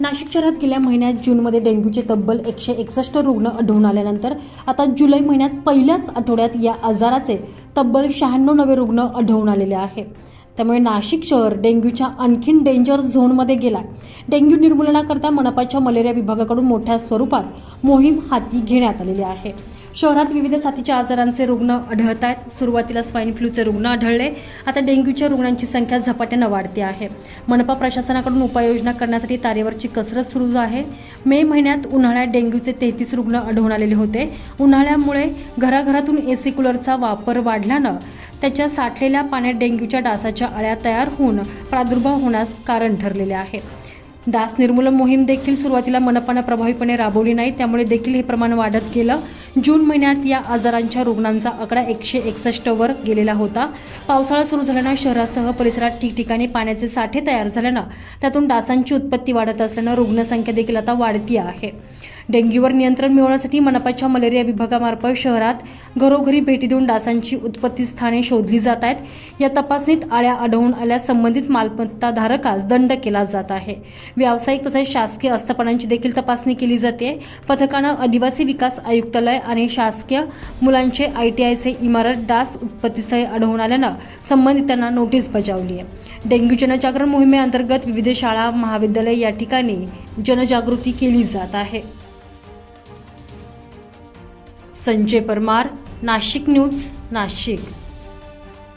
नाशिक शहरात गेल्या महिन्यात जूनमध्ये डेंग्यूचे तब्बल एकशे एकसष्ट रुग्ण आढळून आल्यानंतर आता जुलै महिन्यात पहिल्याच आठवड्यात या आजाराचे तब्बल शहाण्णव नवे रुग्ण आढळून आलेले आहेत. त्यामुळे नाशिक शहर डेंग्यूच्या आणखीन डेंजर झोनमध्ये गेला डेंग्यू निर्मूलनाकरता मनपाच्या मलेरिया विभागाकडून मोठ्या स्वरूपात मोहीम हाती घेण्यात आलेली आहे. शहरात विविध साथीच्या आजारांचे रुग्ण आढळत आहेत. सुरुवातीला स्वाईन फ्लूचे रुग्ण आढळले. आता डेंग्यूच्या रुग्णांची संख्या झपाट्यानं वाढते आहे. मनपा प्रशासनाकडून उपाययोजना करण्यासाठी तारेवरची कसरत सुरू आहे. मे महिन्यात उन्हाळ्यात डेंग्यूचे तेहतीस रुग्ण आढळून आलेले होते. उन्हाळ्यामुळे घराघरातून एसी कूलरचा वापर वाढल्यानं त्याच्या साठलेल्या पाण्यात डेंग्यूच्या डासाच्या अळ्या तयार होऊन प्रादुर्भाव होण्यास कारण ठरलेले आहे. डास निर्मूलन मोहीम देखील सुरुवातीला मनपानं प्रभावीपणे राबवली नाही त्यामुळे देखील हे प्रमाण वाढत गेलं. जून महिन्यात या आजारांच्या रुग्णांचा आकडा एकशे एकसष्टवर गेलेला होता. पावसाळा सुरू झाल्यानं शहरासह परिसरात ठिकठिकाणी पाण्याचे साठे तयार झाल्यानं त्यातून डासांची उत्पत्ती वाढत असल्यानं रुग्णसंख्या देखील आता वाढती आहे. डेंग्यूवर नियंत्रण मिळवण्यासाठी मनपाच्या मलेरिया विभागामार्फत शहरात घरोघरी भेटी देऊन डासांची उत्पत्ती स्थाने शोधली जात आहेत. या तपासणीत आळ्या आढळून आल्यास संबंधित मालमत्ताधारकास दंड केला जात आहे. व्यावसायिक तसेच शासकीय आस्थापनांची देखील तपासणी केली जाते. पथकानं आदिवासी विकास आयुक्तालय आणि शासकीय मुलांचे आय टी आयचे इमारत डास उत्पत्तीस्थळी आढळून आल्यानं संबंधितांना नोटीस बजावली आहे. डेंग्यू जनजागरण मोहिमेअंतर्गत विविध शाळा महाविद्यालय या ठिकाणी जनजागृती केली जात आहे. संजय परमार नाशिक न्यूज नाशिक.